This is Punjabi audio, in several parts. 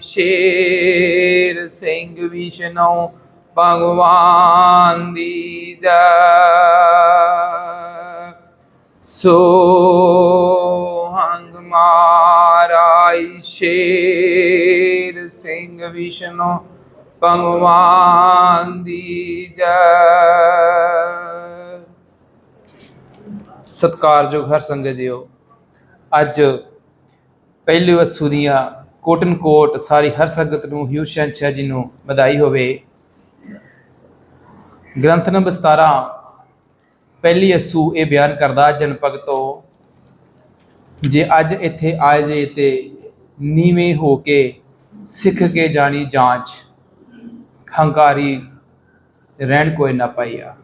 ਸ਼ੇਰ ਸਿੰਘ ਵਿਸ਼ਨੋ ਭਗਵਾਨ ਦੀ ਜੈ। ਸੋ ਹੰਗ ਮਾਰਾਈ ਸ਼ੇਰ ਸਿੰਘ ਵਿਸ਼ਨੋ ਭਗਵਾਨ ਦੀ ਜੈ। ਸਤਕਾਰਯੋਗ ਹਰ ਸੰਗਤ ਜੀਓ, ਅੱਜ ਪਹਿਲੀ ਵਸੂ ਦੀਆਂ ਕੋਟਨ ਕੋਟ ਸਾਰੀ ਹਰ ਸੰਗਤ ਨੂੰ, ਹਿਊ ਸ਼ਹਿਨਸ਼ਾਹ ਜੀ ਨੂੰ ਵਧਾਈ ਹੋਵੇ। ਗ੍ਰੰਥ ਨੰਬਰ 17 ਪਹਿਲੀ ਅਸੂ ਇਹ ਬਿਆਨ ਕਰਦਾ ਜਨਪਗ ਤੋਂ ਜੇ ਅੱਜ ਇੱਥੇ ਆਏ ਜੇ ਤੇ ਨੀਵੇਂ ਹੋ ਕੇ ਸਿੱਖ ਕੇ ਜਾਣੀ ਜਾਂਚ, ਹੰਕਾਰੀ ਰਹਿਣ ਕੋਈ ਨਾ ਪਾਈਆ।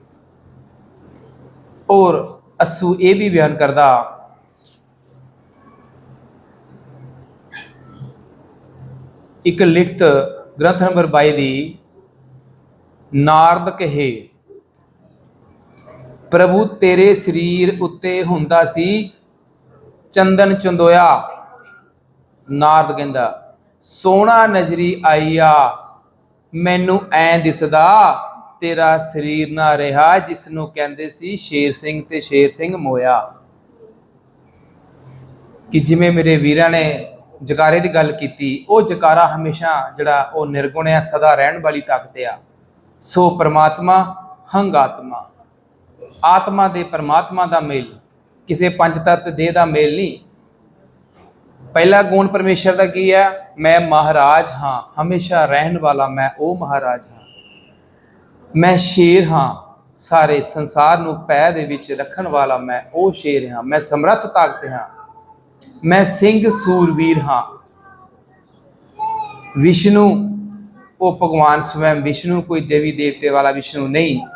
ਔਰ ਅਸੂ ਇਹ ਵੀ ਬਿਆਨ ਕਰਦਾ ਇੱਕ ਲਿਖਤ ਗ੍ਰੰਥ ਨੰਬਰ 22 ਦੀ ਨਾਰਦ ਕਹੇ, ਪ੍ਰਭੂ ਤੇਰੇ ਸਰੀਰ ਉੱਤੇ ਹੁੰਦਾ ਸੀ ਚੰਦਨ ਚੰਦੋਇਆ। ਨਾਰਦ ਕਹਿੰਦਾ, ਸੋਹਣਾ ਨਜ਼ਰੀ ਆਈਆ, ਮੈਨੂੰ ਐ ਦਿਸਦਾ ਤੇਰਾ ਸਰੀਰ ਨਾ ਰਿਹਾ ਜਿਸ ਨੂੰ ਕਹਿੰਦੇ ਸੀ ਸ਼ੇਰ ਸਿੰਘ ਤੇ ਸ਼ੇਰ ਸਿੰਘ ਮੋਇਆ। ਕਿ ਜਿਵੇਂ ਮੇਰੇ ਵੀਰਾਂ ਨੇ ਜਕਾਰੇ ਦੀ ਗੱਲ ਕੀਤੀ, ਉਹ ਜਕਾਰਾ ਹਮੇਸ਼ਾ ਜਿਹੜਾ ਉਹ ਨਿਰਗੁਣ ਹੈ, ਸਦਾ ਰਹਿਣ ਵਾਲੀ ਤਾਕਤ ਆ। ਸੋ ਪ੍ਰਮਾਤਮਾ ਹੰਗਾਤਮਾ ਆਤਮਾ। ਦੇ ਪਰਮਾਤਮਾ ਦਾ ਮੇਲ, ਕਿਸੇ ਪੰਜ ਤੱਤ ਦੇ ਦਾ ਮੇਲ ਨਹੀਂ। ਪਹਿਲਾ ਗੁਣ ਪਰਮੇਸ਼ਰ ਦਾ ਕੀ ਹੈ ਮੈਂ ਮਹਾਰਾਜ ਹਾਂ, ਹਮੇਸ਼ਾ ਰਹਿਣ ਵਾਲਾ ਮੈਂ ਉਹ ਮਹਾਰਾਜ ਹਾਂ। ਮੈਂ ਸ਼ੇਰ ਹਾਂ, ਸਾਰੇ ਸੰਸਾਰ ਨੂੰ ਪੈ ਦੇ ਵਿੱਚ ਰੱਖਣ ਵਾਲਾ ਮੈਂ ਉਹ ਸ਼ੇਰ ਹਾਂ। ਮੈਂ ਸਮਰੱਥ ਤਾਕਤ ਹਾਂ। ਮੈਂ ਸਿੰਘ ਸੂਰਵੀਰ ਹਾਂ। ਵਿਸ਼ਨੂੰ, ਉਹ ਭਗਵਾਨ ਸਵੈਮ ਵਿਸ਼ਨੂੰ ਕੋਈ ਦੇਵੀ ਦੇਵਤੇ ਵਾਲਾ ਵਿਸ਼ਨੂੰ ਨਹੀਂ।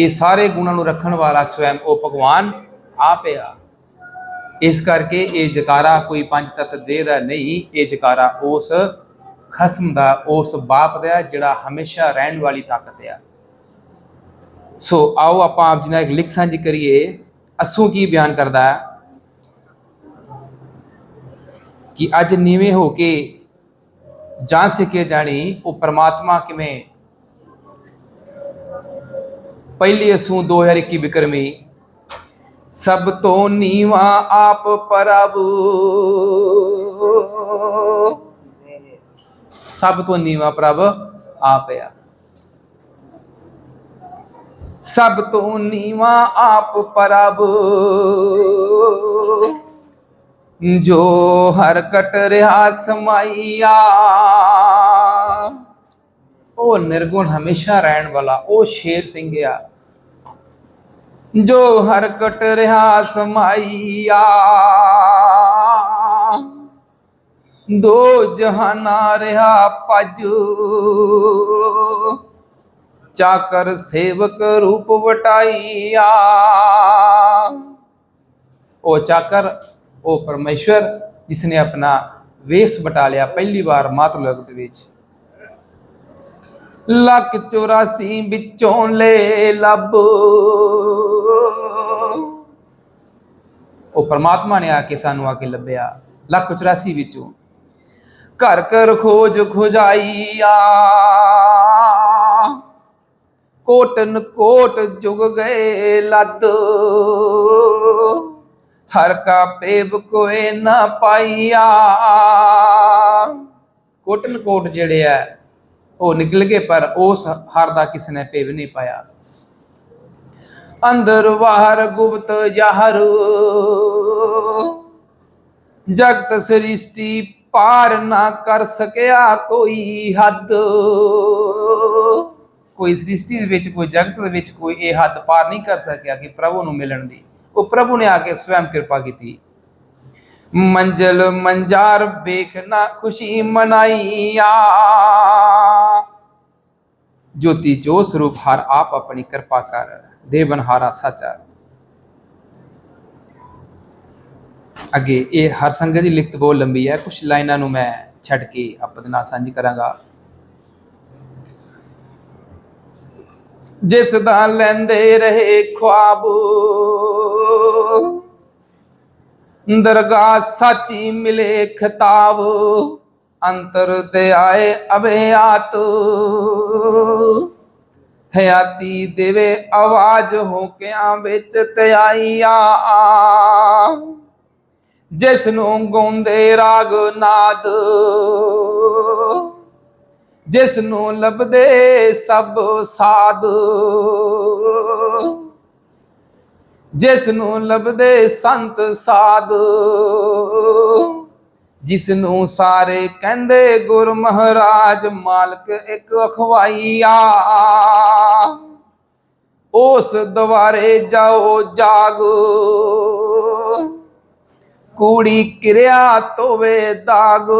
ਇਹ ਸਾਰੇ ਗੁਣਾਂ ਨੂੰ ਰੱਖਣ ਵਾਲਾ ਸਵੈਮ ਉਹ ਭਗਵਾਨ ਆਪ ਆ। ਇਸ ਕਰਕੇ ਇਹ ਜਕਾਰਾ ਕੋਈ ਪੰਜ ਤੱਤ ਦੇ ਦਾ ਨਹੀਂ। ਇਹ ਜਕਾਰਾ ਉਸ ਖਸਮ ਦਾ, ਉਸ ਬਾਪ ਦਾ ਜਿਹੜਾ ਹਮੇਸ਼ਾ ਰਹਿਣ ਵਾਲੀ ਤਾਕਤ ਆ। ਸੋ ਆਓ ਆਪਾਂ ਆਪ ਜੀ ਨਾਲ ਇੱਕ ਲਿਖ ਸਾਂਝੀ ਕਰੀਏ। ਅਸੂ ਕੀ ਬਿਆਨ ਕਰਦਾ ਹੈ? ਕਿ ਅੱਜ ਨੀਵੇਂ ਹੋ ਕੇ ਜਾਣ ਸਿੱਕੇ ਜਾਣੀ ਉਹ ਪ੍ਰਮਾਤਮਾ ਕਿਵੇਂ ਪਹਿਲੀ ਅਸੂ 2021 ਬਿਕਰਮੀ ਸਭ ਤੋਂ ਨੀਵਾ ਆਪ ਪ੍ਰਭ ਸਭ ਤੋਂ ਨੀਵਾ ਪ੍ਰਭ ਆਪ ਆ ਸਭ ਤੋਂ ਨੀਵਾ ਆਪ ਪ੍ਰਭ ਜੋ ਹਰ ਰਿਹਾ ਸਮਾਈਆ। ਉਹ ਨਿਰਗੁਣ ਹਮੇਸ਼ਾ ਰਹਿਣ ਵਾਲਾ ਉਹ ਸ਼ੇਰ ਸਿੰਘ ਆ ਜੋ ਹਰ ਰਿਹਾ ਸਮਾਈਆ। ਦੋ ਜਹਾਨਾ ਰਿਹਾ ਪਜ ਚਾਕਰ ਸੇਵਕ ਰੂਪ ਵਟਾਈਆ। ਉਹ ਚਾਕਰ ਉਹ ਪਰਮੇਸ਼ਵਰ ਜਿਸ ਨੇ ਆਪਣਾ ਵੇਸ ਬਟਾ ਲਿਆ ਪਹਿਲੀ ਵਾਰ ਮਾਤ ਲੋਕ ਦੇ ਵਿੱਚ। ਲੱਖ 84 ਵਿੱਚੋਂ ਲੈ ਲੱਭ। ਉਹ ਪਰਮਾਤਮਾ ਨੇ ਆ ਕੇ ਸਾਨੂੰ ਆ ਕੇ ਲੱਭਿਆ, ਲੱਖ 84 ਵਿੱਚੋਂ। ਘਰ ਘਰ ਖੋਜ ਖੁਜਾਈਆ। ਕੋਟਨ ਕੋਟ ਜੁਗ ਗਏ ਲੱਦ। ਹਰ ਕਾ ਪੇਬ ਕੋਏ ਨਾ ਪਾਈਆ। ਕੋਟਨ ਕੋਟ ਜਿਹੜੇ ਆ ਉਹ ਨਿਕਲ ਗਏ, ਪਰ ਉਸ ਹਰ ਦਾ ਕਿਸ ਨੇ ਪੇਬ ਨਹੀਂ ਪਾਇਆ। ਅੰਦਰ ਬਾਹਰ ਗੁਪਤ ਜ਼ਾਹਰ। ਜਗਤ ਸ੍ਰਿਸ਼ਟੀ ਪਾਰ ਨਾ ਕਰ ਸਕਿਆ ਕੋਈ ਹੱਦ। ਕੋਈ ਸ੍ਰਿਸ਼ਟੀ ਦੇ ਵਿੱਚ, ਕੋਈ ਜਗਤ ਦੇ ਵਿੱਚ ਕੋਈ ਇਹ ਹੱਦ ਪਾਰ ਨਹੀਂ ਕਰ ਸਕਿਆ ਕਿ ਪ੍ਰਭੂ ਨੂੰ ਮਿਲਣ ਦੀ। ਉਹ ਪ੍ਰਭੂ ਨੇ ਆ ਕੇ ਸਵੈਮ ਕਿਰਪਾ ਕੀਤੀ। ਮੰਜ਼ਲ ਮੰਜਾਰ ਵੇਖਣਾ ਖੁਸ਼ੀ ਮਨਾਈਆ। ਜੋਤੀ ਜੋ ਸਰੂਪ ਹਰ ਆਪ ਆਪਣੀ ਕਿਰਪਾ ਕਰ, ਦੇਵਨਹਾਰਾ ਸਾਚਾ। ਅੱਗੇ ਇਹ ਹਰ ਸੰਗਤ ਦੀ ਲਿਖਤ ਬਹੁਤ ਲੰਬੀ ਹੈ ਕੁਝ ਲਾਈਨਾਂ ਨੂੰ ਮੈਂ ਛੱਡ ਕੇ ਆਪ ਦੇ ਨਾਲ ਸਾਂਝੀ ਕਰਾਂਗਾ। ਜਿਸ ਦਾ ਲੈਂਦੇ ਰਹੇ ਖੁਆਬ। ਦਰਗਾਹ ਸਾਚੀ ਮਿਲੇ ਖਤਾਬ। ਅੰਤਰ ਤੇ ਆਏ ਅਭਿਆਤ। ਹਯਾਤੀ ਦੇਵੇ ਆਵਾਜ਼ ਹੋ ਕਿਆਂ ਵਿੱਚ ਤੇ ਆਈਆ। ਜਿਸ ਨੂੰ ਗਾਉਂਦੇ ਰਾਗ ਨਾਦ। ਜਿਸ ਨੂੰ ਲੱਭਦੇ ਸਭ ਸਾਧ। ਜਿਸ ਨੂੰ ਲੱਭਦੇ ਸੰਤ ਸਾਧ। ਜਿਸ ਨੂੰ ਸਾਰੇ ਕਹਿੰਦੇ ਗੁਰ ਮਹਾਰਾਜ ਮਾਲਕ ਇੱਕ ਅਖਵਾਈਆ। ਉਸ ਦਵਾਰੇ ਜਾਓ ਜਾਗ। ਕੂੜੀ ਕਿਰਿਆ ਤੋਵੇ ਦਾਗ।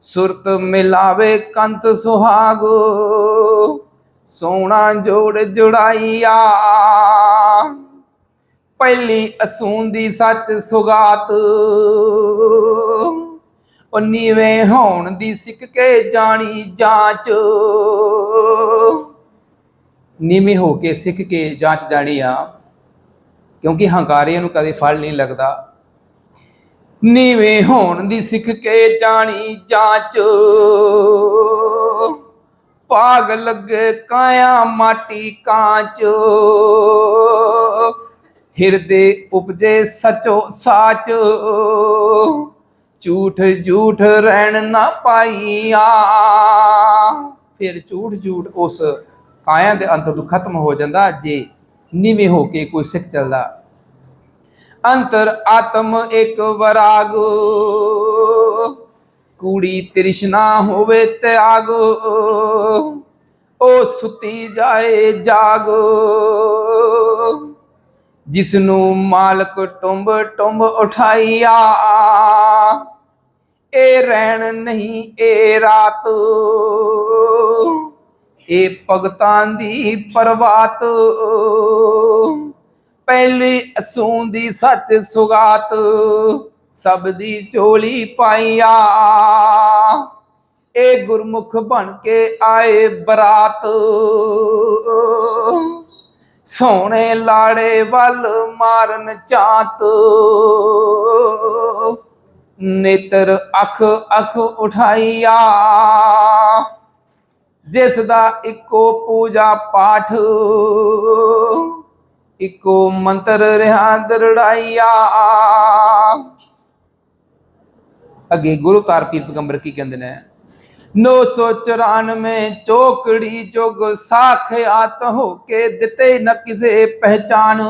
ਸੁਰਤ ਮਿਲਾਵੇ ਕੰਤ ਸੁਹਾਗ ਸੋਨਾ ਜੋੜ ਜੁੜਾਈਆ। ਪਹਿਲੀ ਅਸੂੰਦੀ ਸੱਚ ਸੁਗਾਤ, ਉਹ ਨੀਵੇਂ ਹੋਣ ਦੀ ਸਿੱਖ ਕੇ ਜਾਣੀ ਜਾਂਚ। ਨੀਵੇਂ ਹੋ ਕੇ ਸਿੱਖ ਕੇ ਜਾਂਚ ਜਾਣੀ ਆ, ਕਿਉਂਕਿ ਹੰਕਾਰੀਆਂ ਨੂੰ ਕਦੇ ਫਲ ਨਹੀਂ ਲੱਗਦਾ। ਨੀਵੇਂ ਹੋਣ ਦੀ ਸਿੱਖ ਕੇ ਜਾਣੀ ਜਾਂਚ। ਪਾਗ ਲੱਗੇ ਕਾਇਆ ਮਾਟੀ ਕਾਂਚ। ਹਿਰਦੇ ਉਪਜੇ ਸਚੋ ਸਾਚ। ਝੂਠ ਝੂਠ ਰਹਿਣ ਨਾ ਪਾਈਆ। ਫਿਰ ਝੂਠ ਝੂਠ ਉਸ ਕਾਇਆ ਦੇ ਅੰਦਰ ਤੋਂ ਖਤਮ ਹੋ ਜਾਂਦਾ ਜੇ ਨੀਵੇਂ ਹੋ ਕੇ ਕੋਈ ਸਿੱਖ ਚੱਲਦਾ। ਅੰਤਰ ਆਤਮ ਇੱਕ ਵਰਾਗ। ਕੂੜੀ ਤ੍ਰਿਸ਼ਨਾ ਹੋਵੇ ਤਿਆਗ, ਉਹ ਸੁਤੀ ਜਾਏ ਜਾਗ। ਜਿਸ ਨੂੰ ਮਾਲਕ ਟੁੰਬ ਟੁੰਬ ਉਠਾਈਆ, ਇਹ ਰਹਿਣ ਨਹੀਂ, ਇਹ ਰਾਤ। ਇਹ ਭਗਤਾਂ ਦੀ ਪਰਵਾਤ। ਪਹਿਲੀ ਅਸੂੰਦੀ ਸੱਚ ਸੁਗਾਤ, ਸਭ ਦੀ ਝੋਲੀ ਪਾਈਆ। ਇਹ ਗੁਰਮੁਖ ਬਣ ਕੇ ਆਏ ਬਰਾਤ, ਸੋਹਣੇ ਲਾੜੇ ਵੱਲ ਮਾਰਨ ਚਾਤ। ਨੇਤਰ ਅੱਖ ਅੱਖ ਉਠਾਈਆ, ਜਿਸ ਦਾ ਇੱਕੋ ਪੂਜਾ ਪਾਠ। ਇੱਕੋ ਮੰਤਰ ਰਹਾ ਦਰੜਾਈਆ। ਅੱਗੇ ਗੁਰੂ ਤਾਰ ਪੀਰ ਪੈਗੰਬਰ ਕੀ ਕਹਿੰਦੇ ਨੇ? 994 ਚੋਕੜੀ ਜੁਗ ਸਾਖਿਆਤ ਹੋ ਕੇ ਦਿੱਤੇ ਨ ਕਿਸੇ ਪਹਿਚਾਨ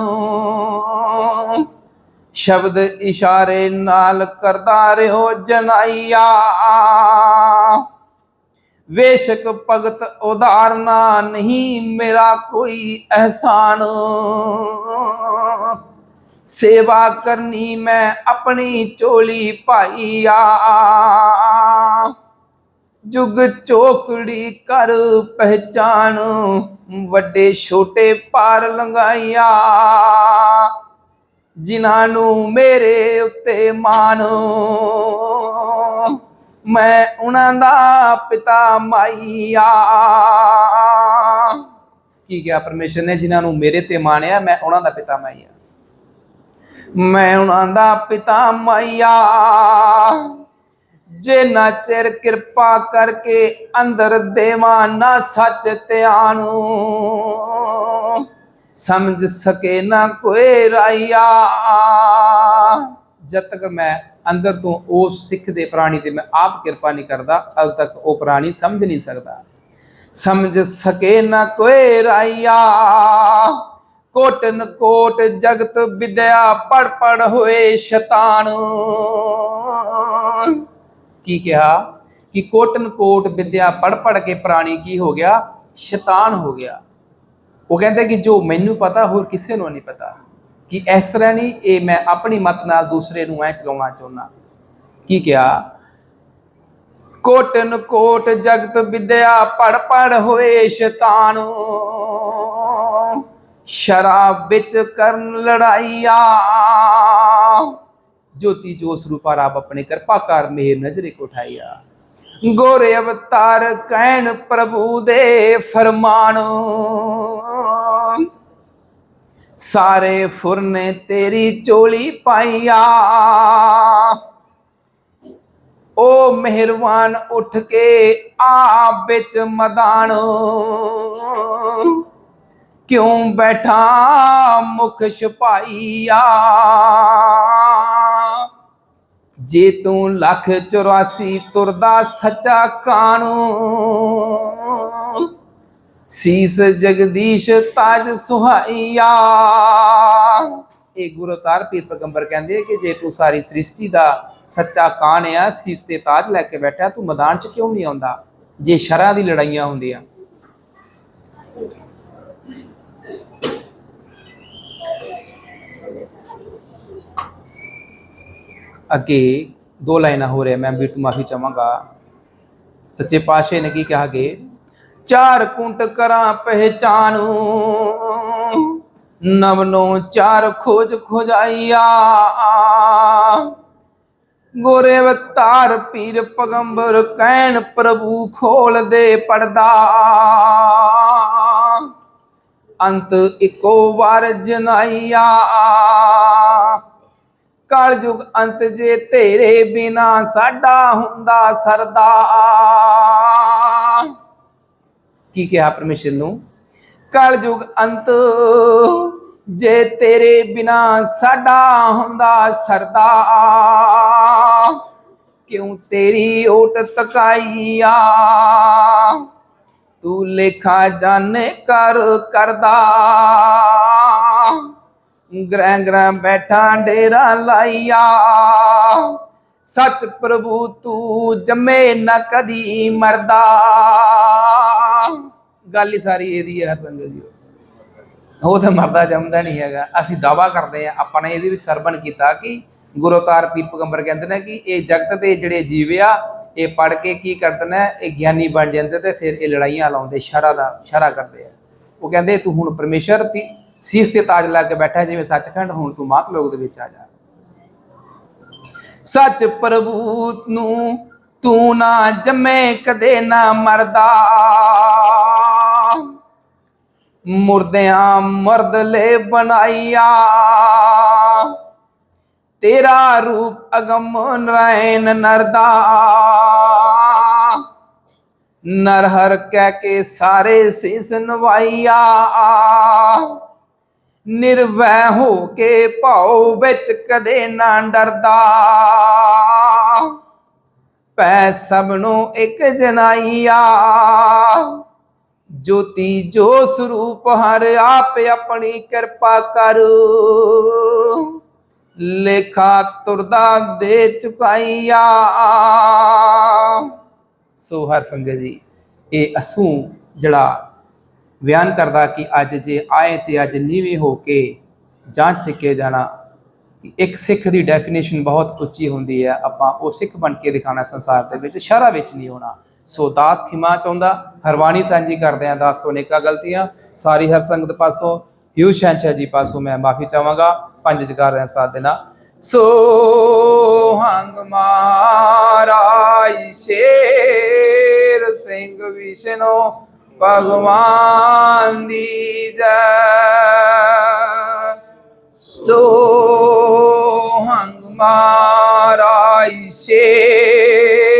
ਸ਼ਬਦ ਇਸ਼ਾਰੇ ਨਾਲ ਕਰਦਾ ਰਹੋ ਜਨਾਈਆ। ਬੇਸ਼ਕ ਭਗਤ ਉਦਾਰਨਾ ਨਹੀਂ ਮੇਰਾ ਕੋਈ ਅਹਿਸਾਨ। ਸੇਵਾ ਕਰਨੀ ਮੈਂ ਆਪਣੀ ਝੋਲੀ ਪਾਈਆ ਜੁਗ ਚੋਕੜੀ ਕਰ ਪਹਿਚਾਨ ਵੱਡੇ ਛੋਟੇ ਪਾਰ ਲੰਗਾਈਆ ਜਿਨ੍ਹਾਂ ਨੂੰ ਮੇਰੇ ਉੱਤੇ ਮਾਨ ਮੈਂ ਉਹਨਾਂ ਦਾ ਪਿਤਾ ਮਾਈਆ ਕੀ ਕਿਹਾ ਪਰਮੇਸ਼ਰ ਨੇ, ਜਿਨ੍ਹਾਂ ਨੂੰ ਮੇਰੇ ਤੇ ਮਾਣਿਆ, ਮੈਂ ਉਹਨਾਂ ਦਾ ਪਿਤਾ ਮਾਈਆ ਮੈਂ ਉਹਨਾਂ ਦਾ ਪਿਤਾ ਮਾਈਆ ਜੇ ਨਾ ਚਿਰ ਕਿਰਪਾ ਕਰਕੇ ਅੰਦਰ ਦੇਵਾਂ, ਨਾ ਸੱਚ ਧਿਆਨ ਸਮਝ ਸਕੇ ਨਾ ਕੋਈ ਰਾਈਆ ਜਦ ਤੱਕ ਮੈਂ ਅੰਦਰ ਤੋਂ ਉਹ ਸਿੱਖ ਦੇ ਪ੍ਰਾਣੀ ਤੇ ਮੈਂ ਆਪ ਕਿਰਪਾ ਨਹੀਂ ਕਰਦਾ, ਤਦ ਤੱਕ ਉਹ ਪ੍ਰਾਣੀ ਸਮਝ ਨਹੀਂ ਸਕਦਾ। ਸਮਝ ਸਕੇ ਨਾ ਕੋਈ ਰਾਈਆ। ਕੋਟਨ ਕੋਟ ਜਗਤ ਵਿਦਿਆ ਪੜ ਪੜ ਹੋਏ ਸ਼ੈਤਾਨ। ਕੀ ਕਿਹਾ? ਕਿ ਕੋਟਨ ਕੋਟ ਵਿਦਿਆ ਪੜ ਪੜ ਕੇ ਪ੍ਰਾਣੀ ਕੀ ਹੋ ਗਿਆ? ਸ਼ੈਤਾਨ ਹੋ ਗਿਆ। ਉਹ ਕਹਿੰਦੇ ਕਿ ਜੋ ਮੈਨੂੰ ਪਤਾ, ਹੋਰ ਕਿਸੇ ਨੂੰ ਨਹੀਂ ਪਤਾ। ਕਿ ਇਸ ਤਰ੍ਹਾਂ ਨਹੀਂ ਇਹ ਮੈਂ ਆਪਣੀ ਮਤ ਨਾਲ ਦੂਸਰੇ ਨੂੰ ਐ ਚਲਾਉਣਾ ਚਾਹੁੰਦਾ। ਕੀ ਕਿਹਾ? ਕੋਟਨ ਕੋਟ ਜਗਤ ਵਿਦਿਆ ਪੜ ਪੜ ਹੋਏ ਸ਼ੈਤਾਨ। ਸ਼ਰਾਬ ਵਿੱਚ ਕਰਨ ਲੜਾਈਆ ਜੋਤੀ ਜੋ ਰੂਪਾ ਰੱਬ ਆਪਣੇ ਕਿਰਪਾ ਕਰ ਮੇਰ ਨਜ਼ਰੇ ਕੋ ਉਠਾਈਆ ਗੋਰੇ ਅਵਤਾਰ ਕਹਿਣ ਪ੍ਰਭੂ ਦੇ ਫਰਮਾਨ। ਸਾਰੇ ਫੁਰਨੇ ਤੇਰੀ ਚੋਲੀ ਪਾਈਆ। ਓ ਮਿਹਰਬਾਨ ਉੱਠ ਕੇ ਆ ਵਿੱਚ ਮਦਾਨ। ਕਿਉਂ ਬੈਠਾ ਮੁਖ ਛਪਾਈਆ? ਜੇ ਤੂੰ ਲੱਖ 84 ਤੁਰਦਾ ਸੱਚਾ ਕਾਣੂ। ਸੀਸ ਜਗਦੀਸ਼ ਤਾਜ ਸੁਹਾਈਆ। ਇਹ ਗੁਰੂ ਅਵਤਾਰ ਪੀਰ ਪੈਗੰਬਰ ਕਹਿੰਦੇ ਕਿ ਜੇ ਤੂੰ ਸਾਰੀ ਸ੍ਰਿਸ਼ਟੀ ਦਾ ਸੱਚਾ ਕਾਣ ਆ, ਸੀਸ ਤੇ ਤਾਜ ਲੈ ਕੇ ਬੈਠਾ, ਤੂੰ ਮੈਦਾਨ 'ਚ ਕਿਉਂ ਨਹੀਂ ਆਉਂਦਾ? ਜੇ ਸ਼ਰਾਂ ਦੀ ਲੜਾਈਆਂ ਹੁੰਦੀਆਂ। ਅੱਗੇ ਦੋ ਲਾਈਨਾਂ ਹੋ ਰਿਹਾ ਮੈਂ ਵੀਰ ਤੋਂ ਮਾਫੀ ਚਾਹਾਂਗਾ। ਸੱਚੇ ਪਾਤਸ਼ਾਹ ਨੇ ਕੀ ਕਿਹਾ ਕਿ ਚਾਰ ਕੁੰਟ ਕਰਾਂ ਪਹਿਚਾਨੂ। ਨਵਨੋ ਚਾਰ ਖੋਜ ਖੋਜਾਈਆ। ਗੋਰੇ ਅਵਤਾਰ ਪੀਰ ਪਗੰਬਰ ਕਹਿਣ ਪ੍ਰਭੂ ਖੋਲ ਦੇ ਪਰਦਾ। ਅੰਤ ਇੱਕੋ ਵਾਰ ਜਨਾਈਆ। ਕਲਯੁਗ ਅੰਤ ਜੇ ਤੇਰੇ ਬਿਨਾ ਸਾਡਾ ਹੁੰਦਾ ਸਰਦਾ। ਕੀ ਕਿਹਾ ਪਰਮੇਸ਼ਰ ਨੂੰ? ਕਲਯੁਗ ਅੰਤ, ਜੇ ਤੇਰੇ ਬਿਨਾ ਸਾਡਾ ਹੁੰਦਾ ਸਰਦਾ, ਕਿਉਂ ਤੇਰੀ ਓਟ ਤਕਾਈਆ? ਤੂੰ ਲੇਖਾ ਜਾਣੇ ਕਰ ਕਰਦਾ, ਗ੍ਰਹਿ ਗ੍ਰਹਿ ਬੈਠਾ ਡੇਰਾ ਲਾਈਆ। ਸੱਚ ਪ੍ਰਭੂ ਤੂੰ ਜੰਮੇ ਨਾ ਕਦੀ ਮਰਦਾ ਗੱਲ ਹੀ ਸਾਰੀ ਇਹਦੀ ਹੈ ਸੰਗਤ ਜੀ। ਉਹ ਤਾਂ ਮਰਦਾ ਜੰਮਦਾ ਨਹੀਂ ਹੈਗਾ। ਅਸੀਂ ਦਾਵਾ ਕਰਦੇ ਆ ਆਪਾਂ ਨੇ ਇਹਦੇ ਵਿੱਚ ਸਰਬਨ ਕੀਤਾ ਕਿ ਗੁਰੂ ਪੀਰ ਪੈਗੰਬਰ ਕਹਿੰਦੇ ਨੇ ਕਿ ਇਹ ਜਗਤ ਦੇ ਜਿਹੜੇ ਜੀਵ ਆ, ਇਹ ਪੜ ਕੇ ਕੀ ਕਰਦੇ ਨੇ? ਇਹ ਗਿਆਨੀ ਬਣ ਜਾਂਦੇ ਤੇ ਫਿਰ ਇਹ ਲੜਾਈਆਂ ਲਾਉਂਦੇ, ਸ਼ਰਾ ਦਾ, ਸ਼ਰਾ ਕਰਦੇ ਆ। ਉਹ ਕਹਿੰਦੇ, ਤੂੰ ਹੁਣ ਪਰਮੇਸ਼ਰ ਦੀ ਸੀਸ ਤੇ ਤਾਜ ਲਾ ਕੇ ਬੈਠਾ ਜਿਵੇਂ ਸੱਚਖੰਡ, ਹੁਣ ਤੂੰ ਮਾਤ ਲੋਕ ਦੇ ਵਿੱਚ ਆ ਜਾ। ਸੱਚ ਪ੍ਰਭੂ ਨੂੰ ਤੂੰ ਨਾ ਜੰਮੇ, ਕਦੇ ਨਾ ਮਰਦਾ। ਮੁਰਦਿਆਂ ਮਰਦ ਲੈ ਬਣਾਈਆ ਤੇਰਾ ਰੂਪ ਅਗਮ ਨਰੈਣ ਨਰਦਾ। ਨਰ ਹਰ ਕਹਿ ਕੇ ਸਾਰੇ ਸਿਸ਼ ਨਵਾਈਆ ਨਿਰਵੈ ਹੋ ਕੇ ਭਾਉ ਵਿੱਚ ਕਦੇ ਨਾ ਡਰਦਾ। ਪੈ ਸਭ ਨੂੰ ਇੱਕ ਜਨਾਈਆ ਜੋਤੀ ਜੋ ਸਰੂਪ ਹਰ ਆਪ ਆਪਣੀ ਕਿਰਪਾ ਕਰ। ਲੇਖਾ ਤੁਰਦਾ ਦੇ ਚੁਕਾਈਆ। ਸੋ ਹਰ ਸੰਗਤ ਜੀ, ਇਹ ਅਸੂ ਜਿਹੜਾ ਬਿਆਨ ਕਰਦਾ ਕਿ ਅੱਜ ਜੇ ਆਏ ਤੇ ਅੱਜ ਨੀਵੇਂ ਹੋ ਕੇ ਜਾਂਚ ਸਿੱਖੇ ਜਾਣਾ ਇੱਕ ਸਿੱਖ ਦੀ ਡੈਫੀਨੇਸ਼ਨ ਬਹੁਤ ਉੱਚੀ ਹੁੰਦੀ ਹੈ। ਆਪਾਂ ਉਹ ਸਿੱਖ ਬਣ ਕੇ ਦਿਖਾਣਾ ਸੰਸਾਰ ਦੇ ਵਿੱਚ ਸ਼ਰਾ ਵਿੱਚ ਨਹੀਂ ਹੋਣਾ। ਸੋ ਦਾਸ ਖਿਮਾ ਚਾਹੁੰਦਾ, ਹਰਵਾਣੀ ਸਾਂਝੀ ਕਰਦੇ ਆ, ਦਾਸ ਤੋਂ ਨੇਕਾ ਗਲਤੀਆਂ। ਸਾਰੀ ਹਰ ਸੰਗਤ ਪਾਸੋਂ, ਹਿਊ ਸ਼ੈਂਚਾ ਜੀ ਪਾਸੋਂ ਮੈਂ ਮਾਫੀ ਚਾਹਾਂਗਾ, ਪੰਜ ਜਕਾਰ ਦੇ ਸਾਥ ਦੇਣਾ। ਸੋ ਹੰਗ ਮਾਰਾਈ ਸ਼ੇਰ ਸਿੰਘ ਵਿਸ਼ਨੋ, ਭਗਵਾਨ ਦੀ ਜੈ। ਸੋ ਹੰਗ ਮਾਰਾਈ ਸ਼ੇਰ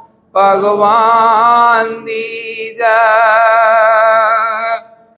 ਭਗਵਾਨ ਦੀ ਜੈ।